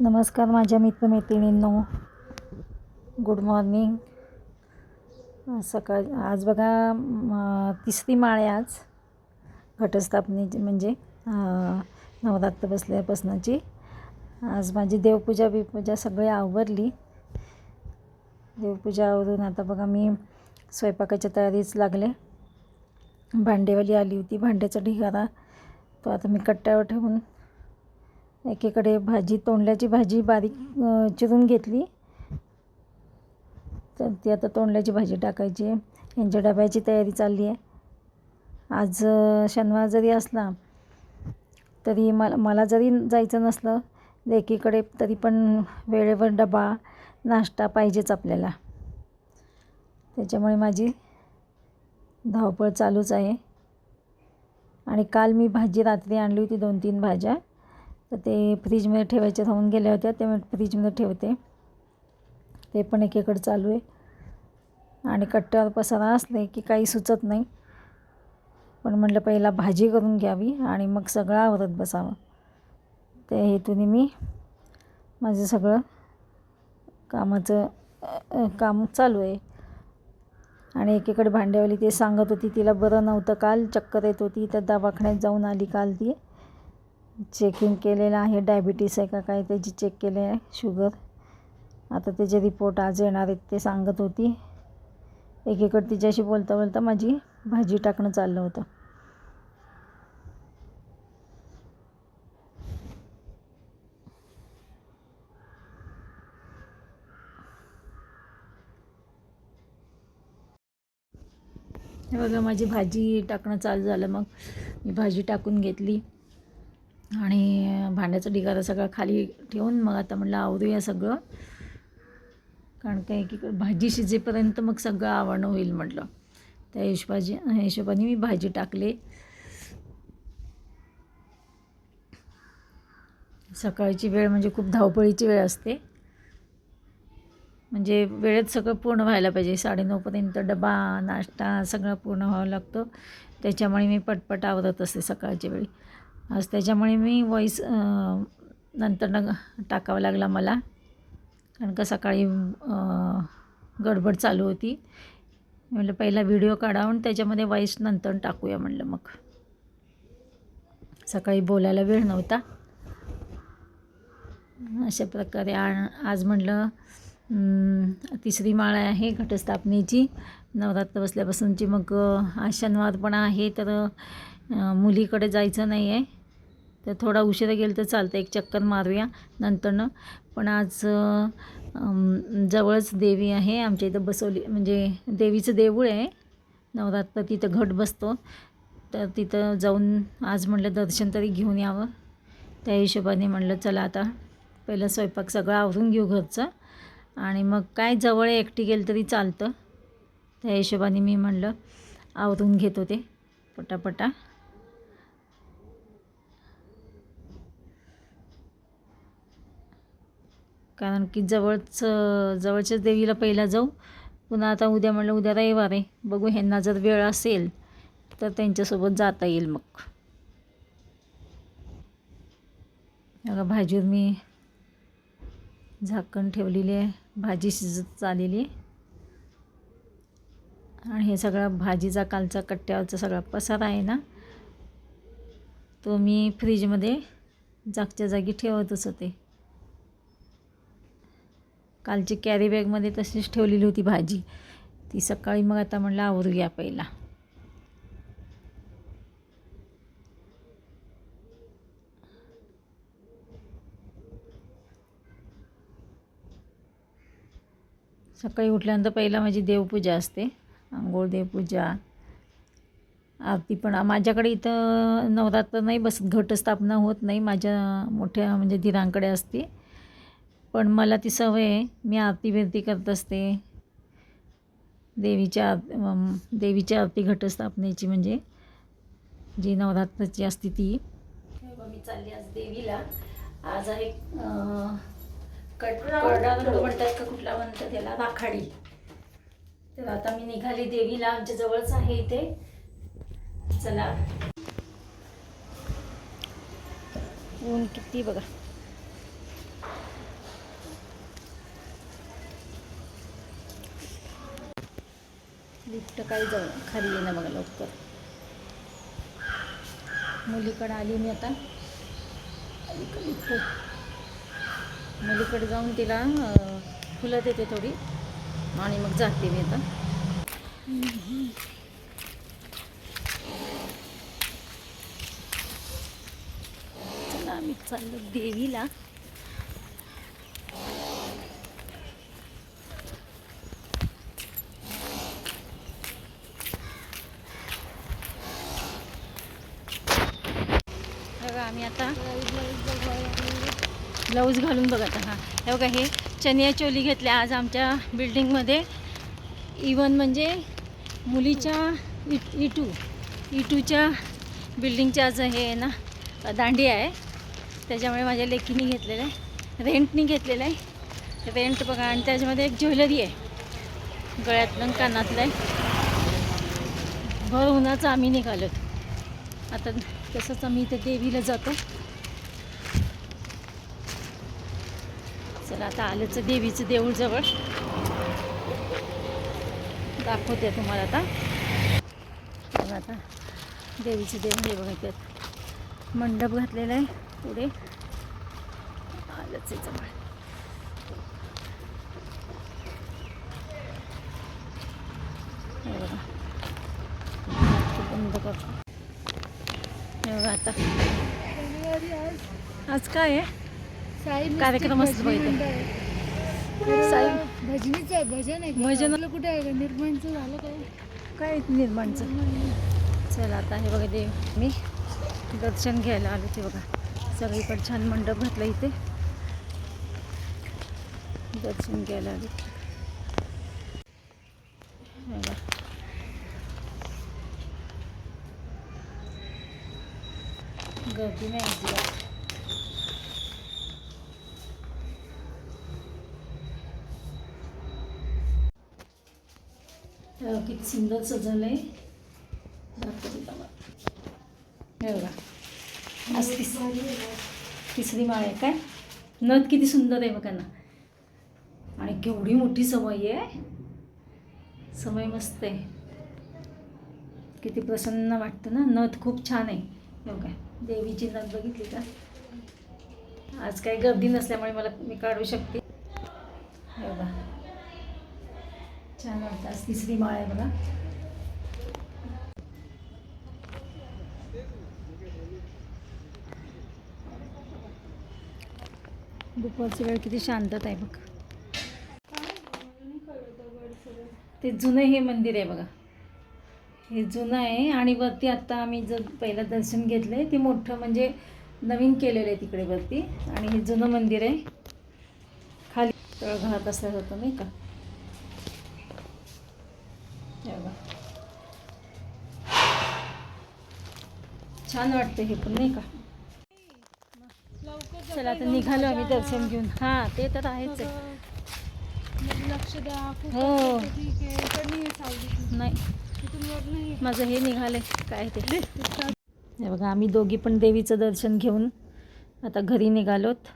नमस्कार माझ्या मित्रमैत्रिणींनो. Good morning सकाळ आज बघा तिसरी माळ आहे आज. घटस्थापनेची म्हणजे नवरात्र बसल्यापासनाची. आज माझी देवपूजा बिपूजा सगळी आवरली. देवपूजा आवरून आता बघा मी स्वयंपाकाच्या तयारीच लागले. भांडेवाली आली होती. भांड्याचा ढिगारा तो आता मी कट्ट्यावर ठेवून एकीकडे भाजी तोंडल्याची भाजी बारीक चिरून घेतली. तर ती आता तोंडल्याची भाजी टाकायची. आहे यांच्या डब्याची तयारी चालली आहे. आज शनिवार जरी असला तरी मला मला जरी जायचं नसलं एकीकडे तरी पण वेळेवर डबा नाश्ता पाहिजेच आपल्याला. त्याच्यामुळे माझी धावपळ चालूच आहे. आणि काल मी भाजी रात्री आणली होती दोन तीन भाज्या. तर ते फ्रीजमध्ये ठेवायच्या राहून गेल्या होत्या ते मी फ्रीजमध्ये ठेवते. ते पण एकीकडे चालू आहे. आणि कट्ट्यावर पसारा असले की काही सुचत नाही. पण म्हटलं पहिला भाजी करून घ्यावी आणि मग सगळं आवरत बसावं. त्या हेतूने मी माझं सगळं कामाचं काम चालू आहे. आणि एकीकडे भांड्यावाली ते सांगत होती तिला बरं नव्हतं काल चक्कर येत होती तर दवाखान्यात जाऊन आली काल ती. चेकिंग केलेलं आहे. डायबिटीस आहे का काय त्याची चेक केले आहे. शुगर आता त्याचे रिपोर्ट आज येणार आहेत ते सांगत होती. एकीकडे तिच्याशी बोलता बोलता माझी भाजी टाकणं चाललं होतं. हे बघा माझी भाजी टाकणं चालू झालं. मग मी भाजी टाकून घेतली. आणि भांड्याचा ढिगारा सगळा खाली ठेवून मग आता म्हटलं आवरूया सगळं. कारण काय की भाजी शिजेपर्यंत मग सगळं आवडणं होईल म्हटलं. त्या हिशोबाजी हिशोबाने मी भाजी टाकले. सकाळची वेळ म्हणजे खूप धावपळीची वेळ असते. म्हणजे वेळेत सगळं पूर्ण व्हायला पाहिजे. साडेनऊपर्यंत डबा नाश्ता सगळं पूर्ण व्हावं लागतं. त्याच्यामुळे मी पटपट आवरत असते सकाळच्या वेळी. आज त्याच्यामुळे मी वॉईस नंतर टाकावं लागला मला. कारण का सकाळी गडबड चालू होती. म्हटलं पहिला व्हिडिओ काढावून त्याच्यामध्ये वॉईस नंतर टाकूया म्हणलं मग. सकाळी बोलायला वेळ नव्हता. अशा प्रकारे आ आज म्हटलं तिसरी माळ आहे घटस्थापनेची. नवरात्र बसल्यापासूनची मग अं, आज शनिवार पण आहे तर मुलीकडे जायचं नाही आहे तर थोडा उशिरा गेलं तर चालतं एक चक्कर मारूया नंतरनं पण आज जवळच देवी आहे आमच्या इथं बसवली म्हणजे देवीचं देऊळ आहे. नवरात्र तिथं घट बसतो. तर तिथं जाऊन आज म्हटलं दर्शन तरी घेऊन यावं. त्या हिशोबाने म्हटलं चला आता पहिलं स्वयंपाक सगळं आवरून घेऊ घरचं. आणि मग काय जवळ एकटी गेलं तरी चालतं. त्या हिशोबाने मी म्हणलं आवरून घेत होते पटापटा. कारण की जवळच जवळच्याच देवीला पहिला जाऊ. पुन्हा आता उद्या म्हणलं उद्या रविवार आहे. बघू ह्यांना जर वेळ असेल तर त्यांच्यासोबत जाता येईल मग. बघा भाजीवर मी झाकण ठेवलेली आहे. भाजी शिजत चाललेली आहे. आणि हे सगळा भाजीचा कालचा कट्ट्यावरचा सगळा पसारा आहे ना तो मी फ्रीजमध्ये जागच्या जागी ठेवतच होते. कालची कॅरी बॅगमध्ये तशीच ठेवलेली होती भाजी. ती सकाळी मग आता म्हणलं आवरूया पहिला. सकाळी उठल्यानंतर पहिला माझी देवपूजा असते. आंघोळ देवपूजा आरती पण. माझ्याकडे इथं नवरात्र नाही बसत घटस्थापना होत नाही. माझ्या मोठ्या म्हणजे धीरांकडे असते. पण मला ती सवय आहे. मी आरती बिरती करत असते. देवीच्या आर- अम, देवीची आरती घटस्थापनेची म्हणजे जी नवरात्राची असते ती. मी चालली आज देवीला. आज आहे कट रंग म्हणतात का कुठला म्हणतात त्याला? राखाडी तर आता मी निघाली देवीला. आमच्या जवळच आहे इथे. चला. ऊन किती बघा. लिफ्ट काही जाऊ खाली येणं बघा लवकर. मुलीकडं आली मी आता. मुलीकडे जाऊन तिला फुलं देते थोडी. आणि मग जाते मी आता. चला आम्ही चाललो देवीला. आम्ही आता ब्लाऊज घालून बघा आता हां हे बघा हे चनिया चोली घेतल्या आज आमच्या बिल्डिंगमध्ये इवन म्हणजे मुलीच्या इट इटू इटूच्या बिल्डिंगच्या आज हे आहे ना दांडी आहे. त्याच्यामुळे माझ्या लेकीने घेतलेलं आहे. रेंटनी घेतलेलं आहे. रेंट बघा आणि त्याच्यामध्ये एक ज्वेलरी आहे. गळ्यातलं कानातलं आहे. भर उन्हाचं आम्ही निघालो आता तसंच आम्ही इथे देवीला जातो. चला आता आलंच देवीचं देऊळ जवळ. दाखवते तुम्हाला आता. बघा आता देवीचं देऊळ हे बघा त्यात मंडप घातलेला आहे पुढे. आलंच आहे जवळ. बघा. बंद करतो बघा आता. आज काय आहे? कार्यक्रम असतो बघा इथे. साई भजनीच आहे भजन आहे. भजन- आपलं कुठे आहे? निर्माणचं झालं काय? काय निर्माणचं? चला आता हे बघा देव. मी दर्शन घ्यायला आले ते बघा. सगळीकडे छान मंडप घातला इथे. दर्शन घ्यायला आले. बघा. गर्दी नाही अजिबात किती सुंदर सजवलंय? आहे तुम्हाला. हे बघा. आज तिस तिसरी माळ आहे काय? नथ किती सुंदर आहे बघा ना आणि केवढी मोठी सवय आहे. सवय मस्त आहे. किती प्रसन्न वाटतं ना? नथ खूप छान आहे. हो काय देवीची नग बघितली का? आज काही गर्दी नसल्यामुळे मला मी काढू शकते. हो बघा छान वाटतं. आज तिसरी माळ आहे बघा. दुपारची वेळ किती शांतता आहे बघ. ते जुनं हे मंदिर आहे बघा. हे जुनं आहे आणि वरती आत्ता आम्ही जर पहिलं दर्शन घेतलं आहे ते मोठं म्हणजे नवीन केलेलं आहे तिकडे वरती. आणि हे जुनं मंदिर आहे. खाली तळघरात असल्या होतं नाही का. छान वाटतं हे पण नाही का? चला आता निघालो आम्ही दर्शन घेऊन. हां ते तर आहेच आहे. लक्ष द्या हो. असं नाही सावली नाही तिथून वर नाही माझं हे निघालंय. काय ते? हे बघा आम्ही दोघी पण देवीचं दर्शन घेऊन आता घरी निघालोत.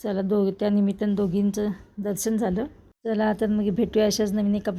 चला दो त्या निमित्तानं दोघींचं दर्शन झालं. चला आता मग भेटूया अशाच नवीन एका